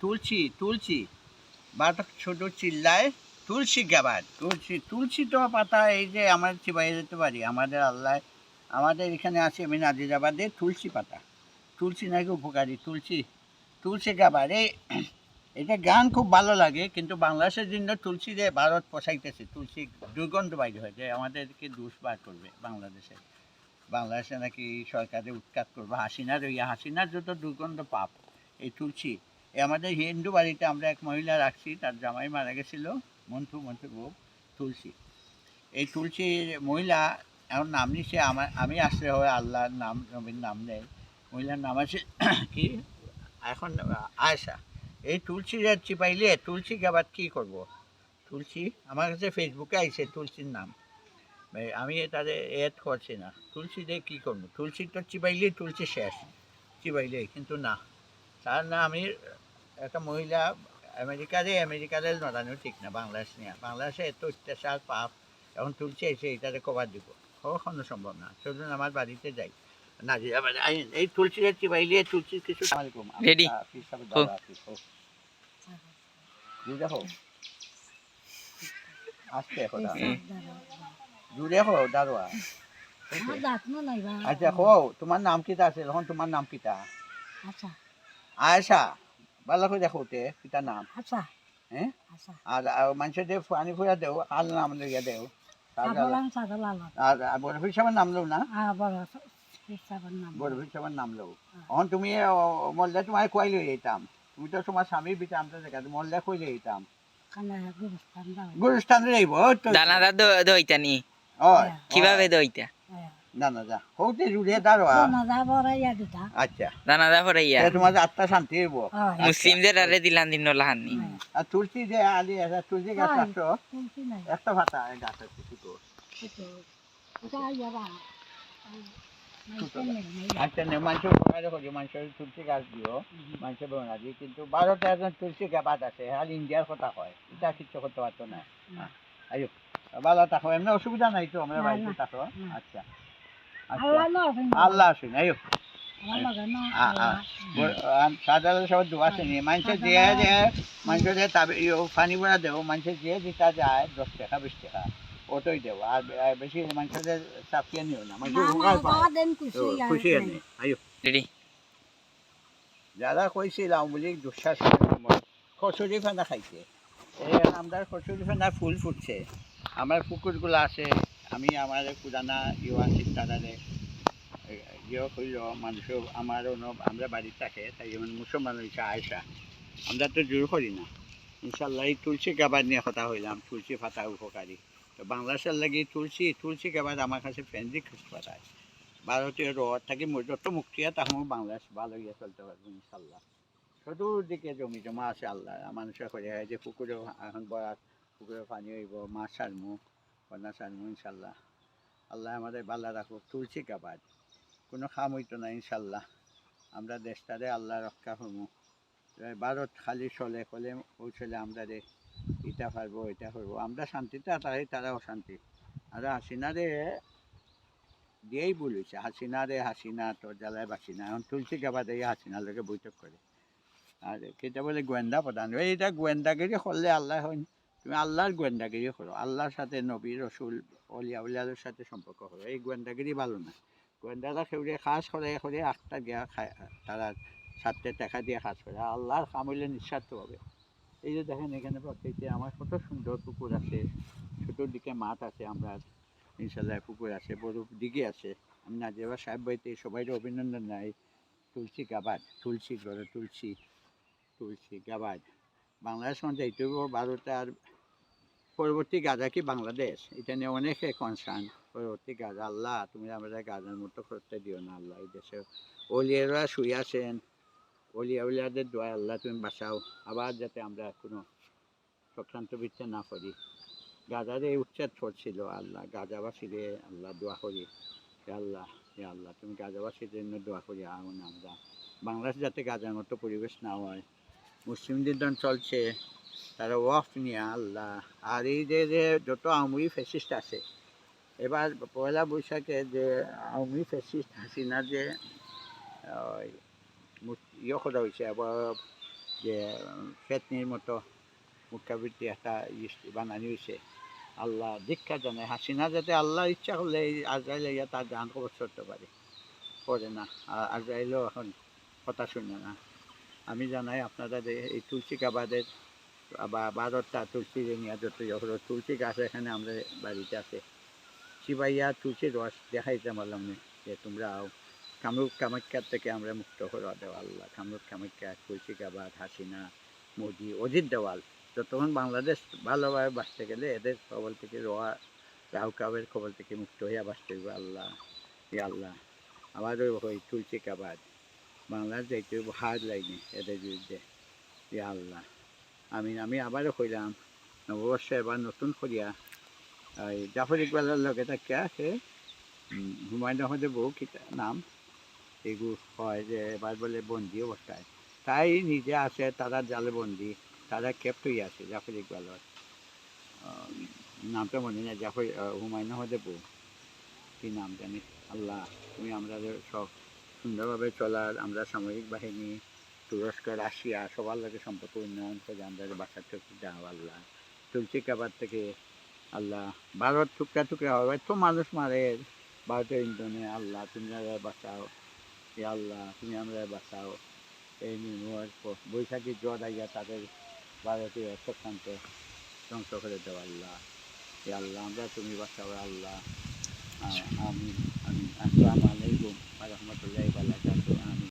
তুলসী তুলসী। বাটা ছোট চিল্লায় তুলসী গাবার তুলসী তুলসী তো পাতা এই যে আমরা চিবাই যেতে পারি। আমাদের আল্লাহ, আমাদের এখানে আছে আমি নাজিরাবাদে তুলসী পাতা। তুলসী নাকি উপকারী? তুলসী তুলসী গাবার এই এটা গান খুব ভালো লাগে, কিন্তু বাংলাদেশের জন্য তুলসী যে ভারত পোষাইতেছে, তুলসী দুর্গন্ধ বাইরে হয়, যে আমাদেরকে দুষ বার করবে বাংলাদেশে। বাংলাদেশে নাকি সরকারে উৎখাত করবে। হাসিনার ওই হাসিনার যত দুর্গন্ধ পাপ এই তুলসী। আমাদের হিন্দু বাড়িতে আমরা এক মহিলা রাখছি, তার জামাই মারা গেছিল, মন্টু মন্টু বউ তুলসী। এই তুলসীর মহিলা এখন নাম নিছে, আমার, আমি আসলে হয় আল্লাহর নাম, নবীর নাম নেই। মহিলার নাম আছে কি? এখন আয়সা এই তুলসী যাচ্ছি পাইলে তুলসী আবার কী করব? তুলসী, আমার কাছে ফেসবুকে আইছে তুলসীর নাম। আমি তাদের এড করছি না। তুলসী দিয়ে কী করব? তুলসী তো চিবাইলে তুলসী শেষ। চিবাইলে কিন্তু না। তার না আমি একটা মহিলা আমেরিকারে আমেরিকারে নড়ানো ঠিক না বাংলাদেশ নিয়ে। বাংলাদেশে এত অত্যাচার পাপ এখন তুলছে এসে এটারে কবার দিব। কখনো সম্ভব না। চলুন আমার বাড়িতে যাই। না এই তুলসীরে চিবাইলে তুলসীর কিছু Ready? হোক। দেখো আসতে কথা হুম। জুড়ে হো দারোয়া আমার দাঁত না নাই বা আচ্ছা হো তোমার নাম কিতা আছে? এখন তোমার নাম কিতা আচ্ছা। আয়সা ভালো করে দেখো তে কিতা নাম। আচ্ছা হ্যাঁ? আচ্ছা আর মানুষের যে পানি ফুয়া দেও আর নাম লইয়া দেও আর বরফির নাম লও না। নাম। বরফির সাবার নাম লও। এখন তুমি ও- মল্লে তোমার কই লই যেতাম তুমি তো তোমার স্বামীর বিটা আমরা দেখা মল্লে কই লই যেতাম কানা গুরুস্থান দাও। গুরুস্থানে যাইব দ- দইতা নি ওই কীভাবে দইতা? হৌতে জুড়ে দিতা আচ্ছা। দানাদা ফরাইয়া তোমার আত্মা শান্তি হইব? মুসলিমদের আরে দিলান দিন লাহানি আর তুলসী যে আলি আছে তুলসী গাছ হয়। আসো। কোনটি নাই। একটা ভাতা গাছ আছে ছোট। এটা বা আচ্ছা নে মানুষের উপকারে করি মানুষের তুলসী গাছ দিও মানুষের বেউনা দিই কিন্তু ভারতে একজন তুলসী গাছ আছে আর ইন্ডিয়ার কথা কয়। এটা কিচ্ছু করতে পারতো না। আয়ো। ভালো থাকো এমনি অসুবিধা নাই তো আমরা বাড়িতে থাকো। আচ্ছা। আল্লাহ আচ্ছা আল্লাহ আসুন আয়ো আল্লাহ না আ- আ। সাধারণ সব দোয়া শুনি মানুষের যে যে মানুষের যে তাবে পানি ভরা দেব মানুষের যে যেটা যায় দশ টাকা বিশ টাকা ওটাই দেবো আর বে- আর বেশি মানুষের যে চাপিয়ে নিও না। মানুষের উপকার পায়। দেন তো খুশি খুশি আয়ো। রেডি। যারা কইছিলাম বুলি দুঃশ্বাস কচুরি ফানা খাইছে। এই আমরা কচুরি ফানা ফুল ফুটছে। আমার পুকুরগুলো আছে। আমি আমার পুরানা ইয়ে আছে তারারে ইয়ে হইল মানুষ আমার আমরা বাড়িতে থাকে, তাই যেমন মুসলমান হয়েছে আয়সা আমরা তো জোর করি না। ইনশাল্লাহ এই তুলসী গাবার নিয়ে কথা হইলাম, তুলসী ফাতা উপকারী। তো বাংলাদেশের লাগি তুলসী তুলসী গাবার আমার কাছে ফ্রেন্ডলি পাঠায়। ভারতীয় রথ থাকি যত মুক্তি তাহলে বাংলাদেশ ভালো ইয়ে চলতে পারব ইনশাল্লাহ চতুর্দিকে জমি জমা আছে আল্লাহ, মানুষের করে যে পুকুরে এখন বরাত, পুকুরে পানি হইব, মাছ সারমু কন্যা ইনশাল্লাহ। আল্লাহ আমাদের ভালো রাখুক, তুলসী গাবাদ কোনো খাম হইতো না, ইনশাল্লাহ। আমরা দেশটারে আল্লাহ রক্ষা করব। ভারত খালি চলে, কলে ওই চলে আমরা রে ইটা পারব, এটা করব। আমরা শান্তিতে তারাই তারা অশান্তি। আর হাসিনারে দিয়েই বলেছে হাসিনা রে, হাসিনা, তোর জ্বালায় বাসিনা এখন তুলসী গাবা দিয়ে হাসিনার লোকে বৈঠক করে। আর কেটা বলে গোয়েন্দা প্রধান। এইটা গোয়েন্দাগিরি করলে আল্লাহ হয় তুমি আল্লাহর গোয়েন্দাগিরি করো। আল্লাহর সাথে নবী, রসুল অলিয়া উলিয়াদের সাথে সম্পর্ক করো। এই গোয়েন্দাগিরি ভালো না। গোয়েন্দারা সেউরে কাজ করে করে আটটা গিয়া খায়, তারা সাথে টাকা দিয়ে কাজ করে। আল্লাহর কাম হইলে নিঃস্বার্থভাবে এই যে দেখেন, এখানে প্রত্যেকটি আমার কত সুন্দর পুকুর আছে। ছোটোর দিকে মাঠ আছে, আমরা ইনশাল্লাহ পুকুর আছে, বড় দিঘি আছে। আমি নাজিরাবাদ সাহেব বাড়িতে সবাই অভিনন্দন নাই তুলসী গাবাদ তুলসী গড়ে তুলসী তুলসী গাবাদ বাংলাদেশ মধ্যে এইটু ভারতে আর পরবর্তী গাজা কি বাংলাদেশ? এটা নিয়ে অনেকে কনসার্ন পরবর্তী গাজা, আল্লাহ, তুমি আমাদের গাজার মতো করতে দিও না, আল্লাহ, এই দেশে অলিয়ারা শুয়ে আছেন। অলিয়া উলিয়াদের দোয়া আল্লাহ, তুমি বাঁচাও। আবার যাতে আমরা কোনো চক্রান্ত বৃত্তে না করি। গাজারে এই উচ্ছেদ করছিল আল্লাহ, গাজাবাসীরে আল্লাহ দোয়া করি। আল্লাহ, হে আল্লাহ, তুমি গাজাবাসীর জন্য দোয়া করি আমরা বাংলাদেশ যাতে গাজার মতো পরিবেশ না হয়। মুসলিমদের দন চলছে, তারা ওয়াফ নিয়ে আল্লাহ। আর এই যে যে যত আওয়ামী ফেসিস্ট আছে, এবার পয়লা বৈশাখে যে আওয়ামী ফেসিস্ট হাসিনা যে ইয়ে করা হয়েছে, আবার যে, ফেতনির মতো মুখাবৃত্তি একটা বানানি হয়েছে। আল্লাহ দীক্ষা জানে হাসিনা যাতে আল্লাহ ইচ্ছা করলে এই আজরাইল ইয়া তার জান খবর করতে পারে। করে না। আর আজরাইলও এখন কথা শুনে না। আমি জানাই আপনারা এই তুলসী কাবাদের বা বারোটা তুলসী নিয়ে যত হলো তুলসী গাছ এখানে আমাদের বাড়িতে আছে। শিবাইয়া তুলসী রস দেখাইতে পারলাম যে তোমরা কামরূপ কামাখ্যার থেকে আমরা মুক্ত করে দেওয়া আল্লাহ কামরূপ কামাখ্যা তুলসী কাবাদ হাসিনা মোদি অজিত দেওয়াল। যতক্ষণ বাংলাদেশ ভালোভাবে বাঁচতে গেলে এদের কবল থেকে রোয়া, রাহু কাবের কবল থেকে মুক্ত হইয়া বাঁচতে আল্লাহ আল্লাহ। আমাদের ওই তুলসী কাবাদ বাংলার হইব হার লাইনে এদের বিরুদ্ধে। আল্লাহ। আমি আমি আবারও কইলাম, নববর্ষ এবার নতুন করিয়া ওই জাফর ইকবালের লগে থাকে আছে? হুমায়ুন আহমেদের কিতা নাম? এগুলো হয় যে এবার বলে বন্দি অবস্থায়। তাই নিজে আছে, তারা জালে বন্দি, তারা হয়ে আছে জাফর ইকবালের। নামটা মনে নেই, জাফর হুমায়ুন আহমেদের বউ। কি নাম জানি? আল্লাহ, তুমি আমরা সব সুন্দরভাবে চলার আমরা সামরিক বাহিনী তুরস্ক রাশিয়া সবার লোকে সম্পর্ক উন্নয়ন করে আমরা বাসার থেকে দাও আল্লাহ। তুলসী কাবার থেকে আল্লাহ, ভারত টুকরা টুকরা হবে তো মানুষ মারে। ভারতের ইন্ধনে, আল্লাহ, তুমি আমরা বাঁচাও। এ আল্লাহ, তুমি আমরা বাঁচাও। এই নির্মল বৈশাখী জ্বর আইয়া তাদের ভারতীয় চক্রান্ত ধ্বংস করে দেও, আল্লাহ। এ আল্লাহ, আমরা তুমি বাঁচাও, আল্লাহ। আমি আমি para matulay pala sa aming